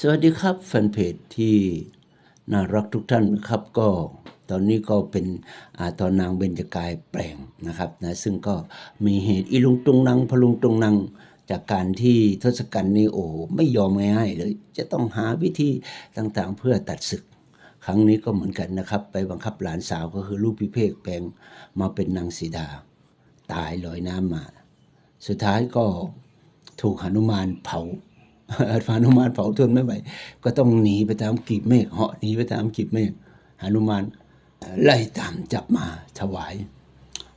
สวัสดีครับแฟนเพจที่น่ารักทุกท่านนะครับก็ตอนนี้ก็เป็นอตอนนางเบญจกายแปลงนะครับนะซึ่งก็มีเหตุอีลุงตุงนางพลุงตุงนางจากการที่ทศกัณฐ์นี่โอ้ไม่ยอมง่ายๆเลย จะต้องหาวิธีต่างๆเพื่อตัดศึก ครั้งนี้ก็เหมือนกันนะครับ ไปบังคับหลานสาวก็คือลูกพิเภกแปลงมาเป็นนางสีดา ตายลอยน้ำมา สุดท้ายก็ถูกหนุมานเผา หนุมานเผาทนไม่ไหวก็ต้องหนีไปตามกีบเมฆเหาะหนีไปตามกีบเมฆหนุมานไล่ตามจับมาถวาย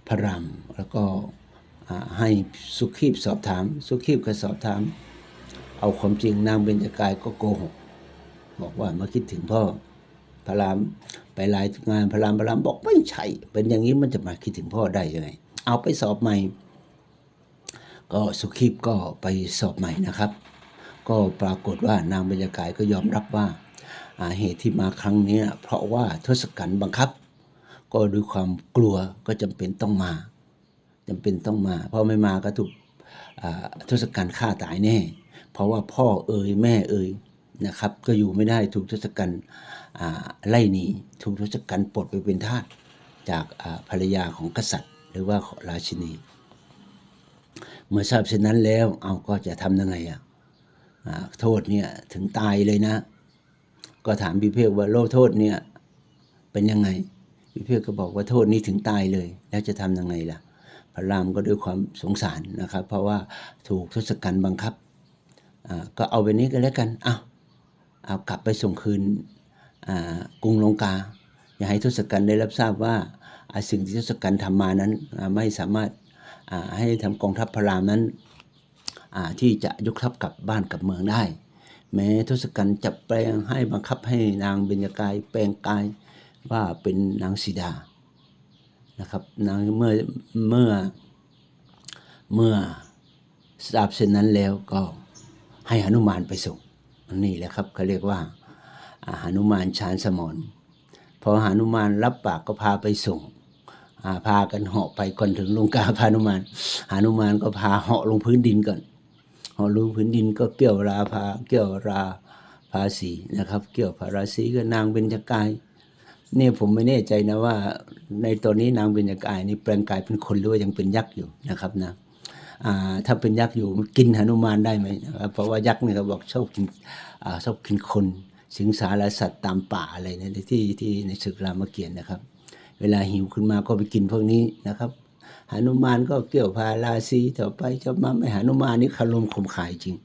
พระรามแล้วก็ให้สุขีบสอบถาม สุขีบก็สอบถาม เอาความจริงนางเบญจกายก็โกหกบอกว่ามาคิดถึงพ่อพระรามไปรายงานพระรามพระรามบอกไม่ใช่ เป็นอย่างนี้มันจะมาคิดถึงพ่อได้ยังไง เอาไปสอบใหม่ ก็สุขีบก็ไปสอบใหม่นะครับ ก็ปรากฏว่านางบรรยากายก็ยอมรับว่าเหตุที่มาครั้งนี้เพราะว่าทศกัณฐ์บังคับ ก็ด้วยความกลัวก็จำเป็นต้องมาจำเป็นต้องมา เพราะไม่มาก็ถูกทศกัณฐ์ฆ่าตายแน่ เพราะว่าพ่อเอ่ยแม่เอ่ยนะครับก็อยู่ไม่ได้ถูกทศกัณฐ์ไล่หนีถูกทศกัณฐ์ปลดไปเป็นทาสจากภรรยาของกษัตริย์ หรือว่าราชินี เมื่อทราบเช่นนั้นแล้วเอาก็จะทำยังไงอะ โทษเนี่ยถึงตายเลยนะ ก็ถามพิเภกว่าโลกโทษเนี่ยเป็นยังไงพิเภกก็บอกว่าโทษนี้ถึงตายเลย แล้วจะทำยังไงล่ะ พระรามก็ด้วยความสงสารนะครับ เพราะว่าถูกทศกัณฐ์บังคับก็เอาไปนี้ก็แล้วกันเอาเอากลับไปส่งคืนกรุงลงกา อย่าให้ทศกัณฐ์ได้รับทราบว่าสิ่งที่ทศกัณฐ์ทำมานั้นไม่สามารถให้ทำกองทัพพระรามนั้น ที่จะยกทัพกลับบ้านกลับเมืองได้ แม้ทศกัณฐ์จะแปลงให้บังคับให้นางเบญกายแปลงกายว่าเป็นนางสีดานะครับนางเมื่อเมื่อเมื่อทราบเช่นนั้นแล้วก็ให้หนุมานไปส่งนี่แหละครับเขาเรียกว่าอ่าหนุมานชานสมรพอหนุมานรับปากก็พาไปส่งพากันเหาะไปก่อนถึงลงกาพานุมานหานุมานก็พาเหาะลงพื้นดินก่อน เหาะลงพื้นดินก็เกี่ยวราพาเกี่ยวราภาษีนะครับ เกี่ยวพาราศีก็นางเบญจกายเนี่ยผมไม่แน่ใจนะว่า ในตอนนี้นางเบญจกายนี่แปลงกายเป็นคนหรือว่ายังเป็นยักษ์อยู่นะครับนะถ้าเป็นยักษ์อยู่กินหนุมานได้ไหมนะครับเพราะว่ายักษ์เนี่ยเขาบอกชอบกินอชอบกินคน สิงสารสัตว์ตามป่าอะไรเนี่ยที่ที่ในศึกรามเกียรติ์นะครับ เวลาหิวขึ้นมาก็ไปกินพวกนี้นะครับ หนุมานก็เกี่ยวพาราศีต่อไปจะมาไม่หนุมานนี่คารมคมขายจริง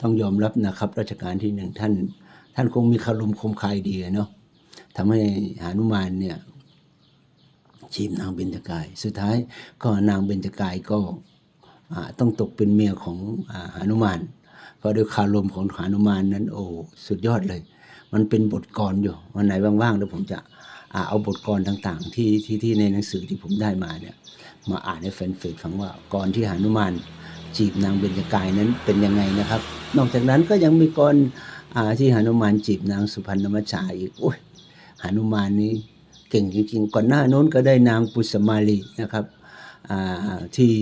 ต้องยอมรับนะครับรัชกาลที่หนึ่งท่าน ท่านคงมีคารมคมขายดีอะเนาะทำให้หนุมานเนี่ยชีมนางเบญจกาย สุดท้ายก็นางเบญจกายก็ต้องตกเป็นเมียของอหนุมาน เพราะด้วยคารมของหนุมานนั้นโอ้สุดยอดเลย มันเป็นบทกรอยู่วันไหนว่างๆเดี๋ยวผมจะ เอาบทกรต่างๆที่ที่ที่ในหนังสือที่ผมได้มาเนี่ยมาอ่านให้แฟนเฟซฟังว่ากรที่หานุมานจีบนางเบญจกายนั้นเป็นยังไงนะครับ นอกจากนั้นก็ยังมีกรอ่าที่หานุมานจีบนางสุพรรณมัจฉาอีกโอ้ยหานุมานนี้เก่งจริงๆก่อนหน้าโน้นก็ได้นางปุสมาลีนะครับอ่าที่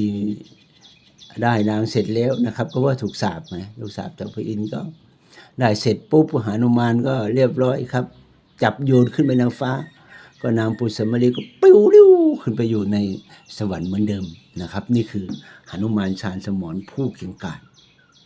ได้นางเสร็จแล้วนะครับ ก็ว่าถูกสาปไงถูกสาปจากพระอินทร์ก็ได้เสร็จปุ๊บหานุมานก็เรียบร้อยครับ จับโยนขึ้นไปนางฟ้า ก็นางปุสมาลีก็ปิ้วริ้วขึ้นไปอยู่ในสวรรค์เหมือนเดิมนะครับ นี่คือหนุมานชานสมรผู้เก่งกาจ